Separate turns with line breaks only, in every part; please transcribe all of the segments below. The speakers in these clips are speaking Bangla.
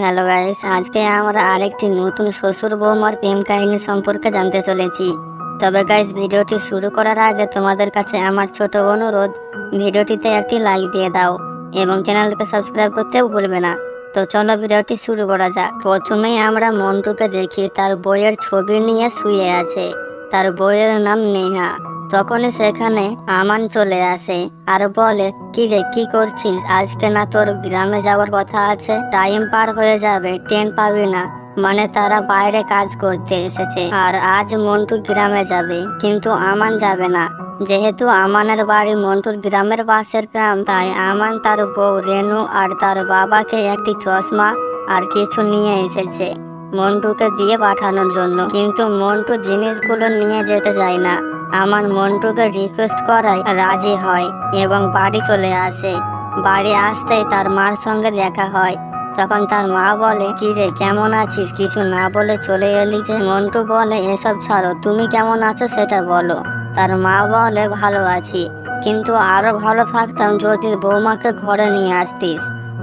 হ্যালো গাইস আজকে আমরা আরেকটি নতুন শ্বশুর বৌমার প্রেম কাহিনী সম্পর্কে জানতে চলেছি। তবে গাইস ভিডিওটি শুরু করার আগে তোমাদের কাছে আমার ছোট অনুরোধ, ভিডিওটিতে একটি লাইক দিয়ে দাও এবং চ্যানেলকে সাবস্ক্রাইব করতেও ভুলবে না। তো চলো ভিডিওটি শুরু করা যাক। প্রথমেই আমরা মন্টুকে দেখি, তার বইয়ের ছবি নিয়ে শুয়ে আছে। তার বইয়ের নাম নেহা। তখনই সেখানে আমান চলে আসে আর বলে, কি রে, কি করছিস? আজকে না তোর গ্রামে যাওয়ার কথা আছে? টাইম পার হয়ে যাবে, ট্রেন পাবি না। মানে তারা বাইরে কাজ করতে এসেছে আর আজ মন্টু গ্রামে যাবে। কিন্তু আমান যাবে না। যেহেতু আমানের বাড়ি মন্টুর গ্রামের পাশের গ্রাম, তাই আমান তার বউ রেনু আর তার বাবাকে একটি চশমা আর কিছু নিয়ে এসেছে। মন্টুকে দিয়ে পাঠানোর জন্য। কিন্তু মন্টু জিনিসগুলো নিয়ে যেতে চায় না। আমার মন্টুকে রিকোয়েস্ট করায় রাজি হয় এবং বাড়ি চলে আসে। বাড়ি আসতেই তার মার সঙ্গে দেখা হয়। তখন তার মা বলে কি রে কেমন আছিস? কিছু না বলে চলে এলি যে? মন্টু বলে, এসব ছাড়ো, তুমি কেমন আছো সেটা বলো। তার মা বলে, ভালো আছি। কিন্তু আরও ভালো থাকতাম যদি বৌমাকে ঘরে নিয়ে আসতিস।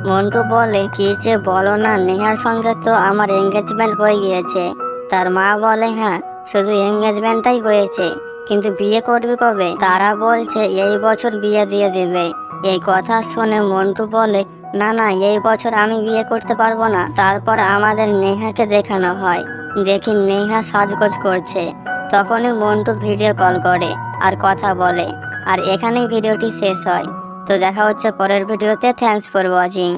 মন্টু বলে, কি যে বলো না, নেহার সঙ্গে তো আমার এঙ্গেজমেন্ট হয়ে গিয়েছে। তার মা বলে হ্যাঁ শুধু এঙ্গেজমেন্টটাই হয়েছে, কিন্তু বিয়ে করবি কবে? তারা বলছে, এই বছর বিয়ে দিয়ে দেবে। এই কথা শুনে মন্টু বলে, না না, এই বছর আমি বিয়ে করতে পারব না। তারপর আমাদের নেহাকে দেখানো হয়। দেখি নেহা সাজগোজ করছে। তখনই মন্টু ভিডিও কল করে আর কথা বলে। আর এখানেই ভিডিওটি শেষ হয়। তো দেখা হচ্ছে পরের ভিডিওতে। Thanks for watching